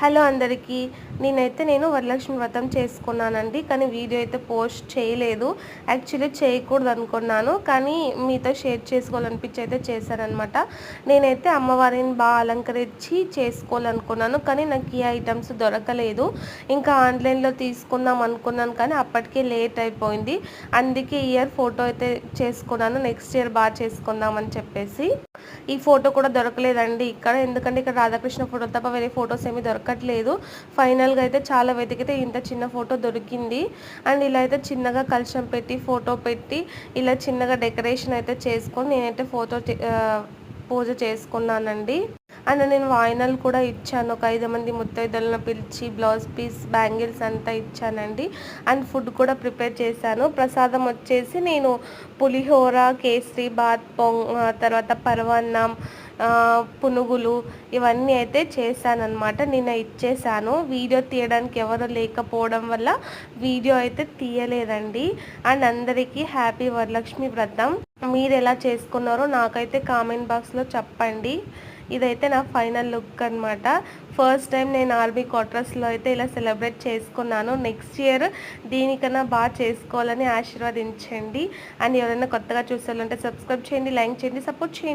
Hello అందరికీ. నేనైతే నేను వరలక్ష్మి వ్రతం చేసుకున్నానండి కానీ వీడియో అయితే పోస్ట్ చేయలేదు. యాక్చువల్లీ చేయకూడదు అనుకున్నాను కానీ మీతో షేర్ చేసుకోవాలనిపించి అయితే చేశానమాట నేనైతే అమ్మవారిని బాగా అలంకరించి చేసుకోవాలనుకున్నాను కానీ నాకు ఈ ఐటమ్స్ దొరకలేదు. ఇంకా ఆన్లైన్లో తీసుకుందాం అనుకున్నాను కానీ అప్పటికే లేట్ అయిపోయింది. అందుకే ఇయర్ ఫోటో అయితే చేసుకున్నాను నెక్స్ట్ ఇయర్ బాగా చేసుకుందామని చెప్పేసి. ఈ ఫోటో కూడా దొరకలేదండి ఇక్కడ ఎందుకంటే ఇక్కడ రాధాకృష్ణ ఫోటో తప్ప వేరే ఫొటోస్ ఏమీ దొరకట్లేదు. ఫైనల్గా అయితే చాలా వెతికితే ఇంత చిన్న ఫోటో దొరికింది. అండ్ ఇలా అయితే చిన్నగా కలుషం పెట్టి ఫోటో పెట్టి ఇలా చిన్నగా డెకరేషన్ అయితే చేసుకొని నేనైతే ఫోటో పూజ చేసుకున్నానండి. అండ్ నేను వాయినల్ కూడా ఇచ్చాను. ఒక ఐదు మంది ముత్తైదులను పిలిచి బ్లౌజ్ పీస్ బ్యాంగిల్స్ అంతా ఇచ్చానండి. అండ్ ఫుడ్ కూడా ప్రిపేర్ చేశాను. ప్రసాదం వచ్చేసి నేను పులిహోర కేసరి బాత్ పొంగ్ తర్వాత పరవన్నం పునుగులు ఇవన్నీ అయితే చేశానమాట నేను ఇచ్చేసాను వీడియో తీయడానికి ఎవరు లేకపోవడం వల్ల వీడియో అయితే తీయలేదండి. అండ్ అందరికీ హ్యాపీ వరలక్ష్మి వ్రతం. మీరు ఎలా చేసుకున్నారో నాకైతే కామెంట్ బాక్స్లో చెప్పండి. ఇదైతే నా ఫైనల్ లుక్ అనమాట ఫస్ట్ టైం నేను ఆర్మీ క్వార్టర్స్లో అయితే ఇలా సెలబ్రేట్ చేసుకున్నాను. నెక్స్ట్ ఇయర్ దీనికన్నా బాగా చేసుకోవాలని ఆశీర్వదించండి. అండ్ ఎవరైనా కొత్తగా చూసాలంటే సబ్స్క్రైబ్ చేయండి లైక్ చేయండి సపోర్ట్ చేయండి.